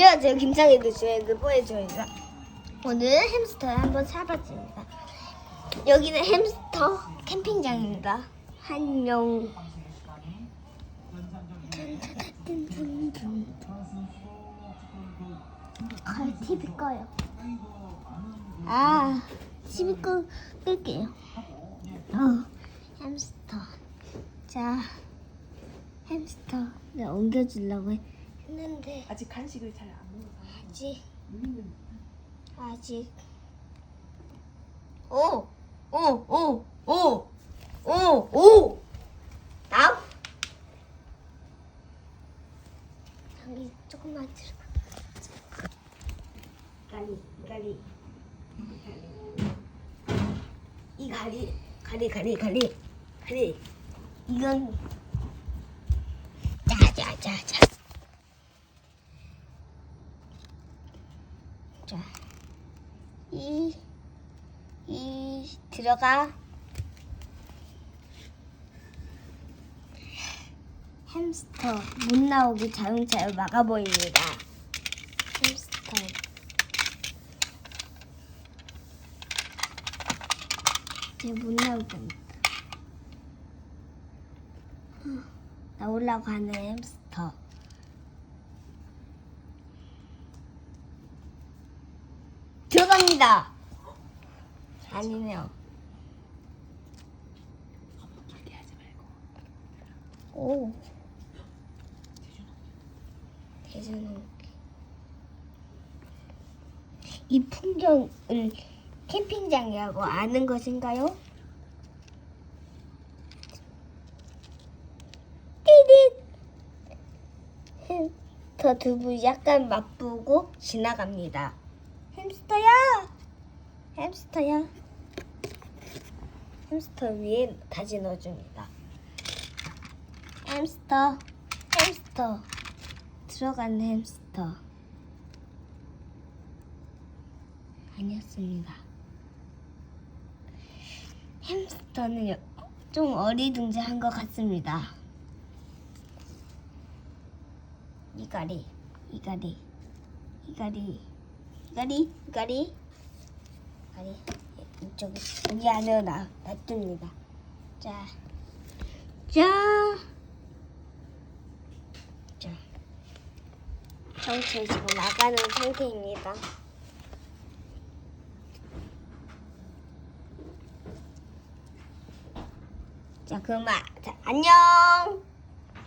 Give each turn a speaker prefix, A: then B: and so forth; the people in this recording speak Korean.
A: 안녕하세요. 김상희도 주행을 보여줘요. 오늘 햄스터를 한번 사봤습니다. 여기는 햄스터 캠핑장입니다. 한영 아, TV 꺼요. 아. TV 꺼 끌게요. 어, 햄스터. 자 햄스터 내가 옮겨주려고 했는데
B: 아직 간식을 잘 안 먹어서
A: 아직 아직 오! 오! 오! 오! 오! 오! 나 여기 조금만 들어가 가리 가리 이 가리 가리 가리 가리 가리 이건 자, 이, 이, 들어가. 햄스터 못 나오게 자동차로 막아버립니다. 햄스터. 이제 못 나오게 합니다. 어, 나오려고 하는 햄스터. 들어갑니다. 아니네요. 오. 이 풍경을 캠핑장이라고 아는 것인가요? 띠릿. 저 두부 약간 맛보고 지나갑니다. 햄스터야! 햄스터야! 햄스터 위에 다시 넣어줍니다. 햄스터, 햄스터, 들어간 햄스터. 아니었습니다. 햄스터는 여- 좀 어리둥절한 것 같습니다. 이가리, 이가리, 이가리, 이 가리, 이가리, 이가리. 이쪽에 여기 안에 놔, 놔둡니다. 자, 자. 자, 정체 지금 나가는 상태입니다. 자, 그만. 자, 안녕.